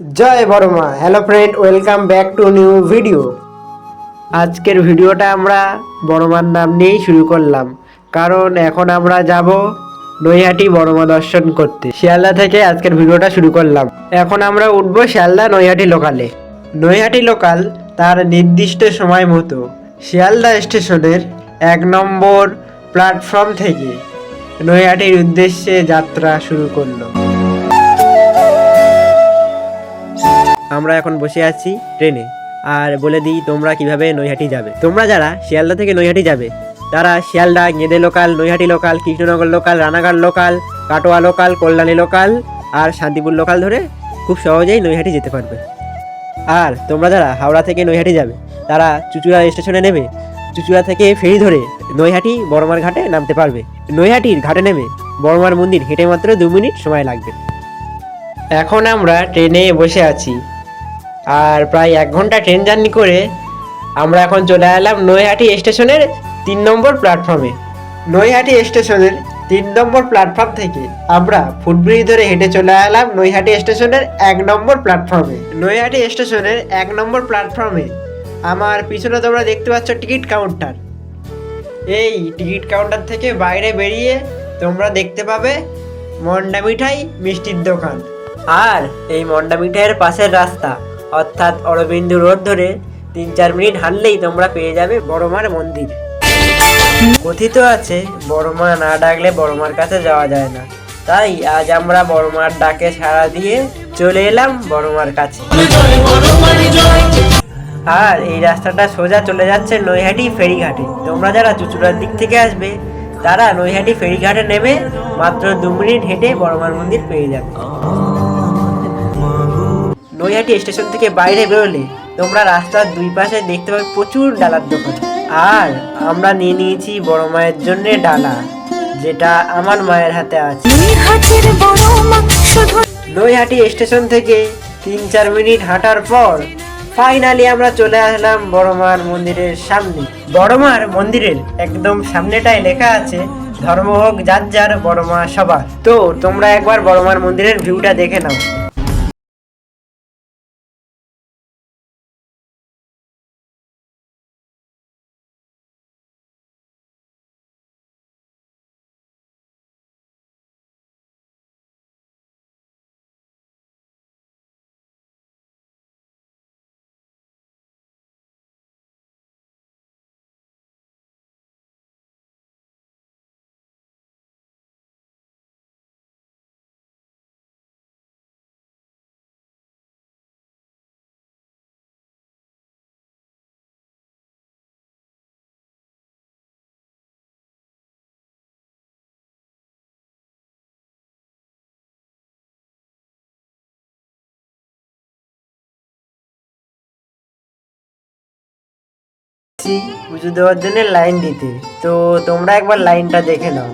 Joy Boroma. Hello friend welcome back to new video আজকের ভিডিওটা আমরা বড়মার নাম নিয়েই শুরু করলাম। কারণ এখন আমরা যাব নৈহাটি বড়মা দর্শন করতে। শিয়ালদা থেকে আজকের ভিডিওটা শুরু করলাম। এখন আমরা উঠব শিয়ালদা নৈহাটি লোকালে নৈহাটি লোকাল তার নির্দিষ্ট সময় মতো। শিয়ালদা স্টেশনের এক নম্বর প্ল্যাটফর্ম থেকে নৈহাটির উদ্দেশ্যে যাত্রা শুরু করল। আমরা এখন বসে আছি ট্রেনে। আর বলে দিই তোমরা কীভাবে নৈহাটি যাবে। তোমরা যারা শিয়ালদা থেকে নৈহাটি যাবে, তারা Sealdah, Gede local, Naihati local, Krishnanagar local, Ranaghat local, Katwa local, Kalyani local আর শান্তিপুর লোকাল ধরে খুব সহজেই নৈহাটি যেতে পারবে। আর তোমরা যারা হাওড়া থেকে নৈহাটি যাবে, তারা চুচুড়া স্টেশনে নেমে চুচুড়া থেকে ফেরি ধরে নৈহাটি বড়মার ঘাটে নামতে পারবে। নৈহাটির ঘাটে নেমে বড়মার মন্দির হেঁটে মাত্র দু মিনিট সময় লাগবে। এখন আমরা ট্রেনে বসে আছি। আর প্রায় এক ঘণ্টা ট্রেন জার্নি করে আমরা এখন চলে এলাম নৈহাটি স্টেশনের তিন নম্বর প্ল্যাটফর্মে নৈহাটি স্টেশনের তিন নম্বর প্ল্যাটফর্ম থেকে আমরা ফুটব্রিজ ধরে হেঁটে চলে এলাম নৈহাটি স্টেশনের এক নম্বর প্ল্যাটফর্মে নৈহাটি স্টেশনের এক নম্বর প্ল্যাটফর্মে আমার পিছনে তোমরা দেখতে পাচ্ছ টিকিট কাউন্টার এই টিকিট কাউন্টার থেকে বাইরে বেরিয়ে তোমরা দেখতে পাবে মন্ডা মিঠাই মিষ্টির দোকান। আর এই মন্ডা মিঠাইয়ের পাশের রাস্তা। অর্থাৎ অরবিন্দু রোড ধরে তিন চার মিনিট হাঁটলেই তোমরা পেয়ে যাবে বড়মার মন্দির। কথিত আছে, বড়মা না ডাকলে বড়মার কাছে যাওয়া যায় না। তাই আজ আমরা বড়মার ডাকে সাড়া দিয়ে চলে এলাম বড়মার কাছে। আর এই রাস্তাটা সোজা চলে যাচ্ছে নৈহাটি ফেরিঘাটে। তোমরা যারা চুচুড়ার দিক থেকে আসবে, তারা নৈহাটি ফেরিঘাটে নেমে মাত্র দু মিনিট হেঁটে বড়মার মন্দির পেয়ে যাবে। নৈহাটি স্টেশন থেকে বাইরে বেরোলে তোমরা রাস্তার দুই পাশে দেখতে পাবে প্রচুর ডালার দোকান। আর আমরা নিয়ে নিয়েছি বড় মায়ের জন্য ডালা যেটা আমার মায়ের হাতে আছে। নৈহাটি স্টেশন থেকে তিন চার মিনিট হাঁটার পর ফাইনালি আমরা চলে আসলাম বড়মার মন্দিরের সামনে। বড়মার মন্দিরের একদম সামনেটায় লেখা আছে ধর্ম হোক যার যার বড়মা সবার। তো তোমরা একবার বড়মার মন্দিরের ভিউটা দেখে নাও। পুজো দেওয়ার জন্য লাইন দিতে। তো তোমরা একবার লাইনটা দেখে নাও।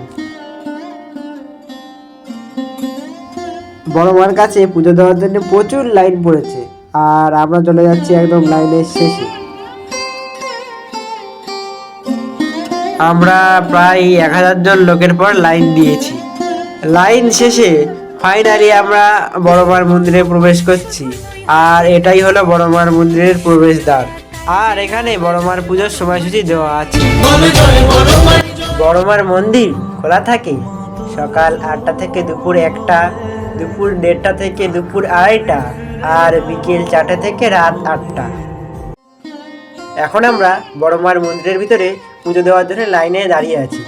বড় মার কাছে পুজো দেওয়ার জন্য প্রচুর লাইন পড়েছে। আর আমরা চলে যাচ্ছি একদম লাইনের শেষে। আমরা প্রায় এক হাজার জন লোকের পর লাইন দিয়েছি। লাইন শেষে ফাইনালি আমরা বড়মার মন্দিরে প্রবেশ করছি। আর এটাই হলো বড়মার মন্দিরের প্রবেশদ্বার। আর এখানে বড়মার পুজোর সময়সূচি দেওয়া আছে। বড়মার মন্দির খোলা থাকে সকাল আটটা থেকে দুপুর একটা, দুপুর দেড়টা থেকে দুপুর আড়াইটা, আর বিকেল চারটে থেকে রাত আটটা। এখন আমরা বড়মার মন্দিরের ভিতরে পুজো দেওয়ার জন্য লাইনে দাঁড়িয়ে আছি।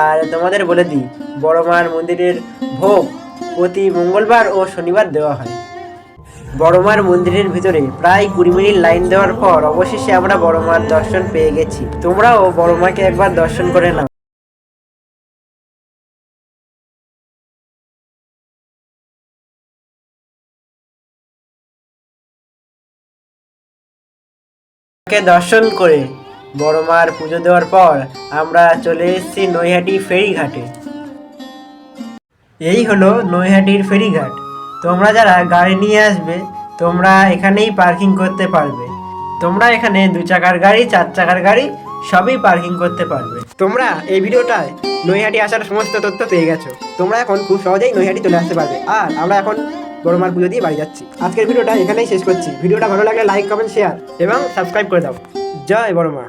আর তোমাদের বলে দিই, বড়মার মন্দিরের ভোগ প্রতি মঙ্গলবার ও শনিবার দেওয়া হয়। বড়মার মন্দিরের ভিতরে প্রায় কুড়ি মিনিট লাইন দেওয়ার পর অবশেষে আমরা বড়মার দর্শন পেয়ে গেছি। তোমরাও বড়মাকে একবার দর্শন করে নাও। দর্শন করে বড়মার পুজো দেওয়ার পর আমরা চলে এসেছি নৈহাটি ফেরিঘাটে। এই হলো নৈহাটির ফেরিঘাট। তোমরা যারা গাড়ি নিয়ে আসবে, তোমরা এখানেই পার্কিং করতে পারবে। তোমরা এখানে দু চাকার গাড়ি, চার চাকার গাড়ি, সবই পার্কিং করতে পারবে। তোমরা এই ভিডিওটায় নৈহাটি আসার সমস্ত তথ্য পেয়ে গেছো। তোমরা এখন খুব সহজেই নৈহাটি চলে আসতে পারবে। আর আমরা এখন বড় মার পুজো দিয়ে বাড়ি যাচ্ছি। আজকের ভিডিওটা এখানেই শেষ করছি। ভিডিওটা ভালো লাগলে লাইক কমেন্ট শেয়ার এবং সাবস্ক্রাইব করে দাও। জয় বড় মা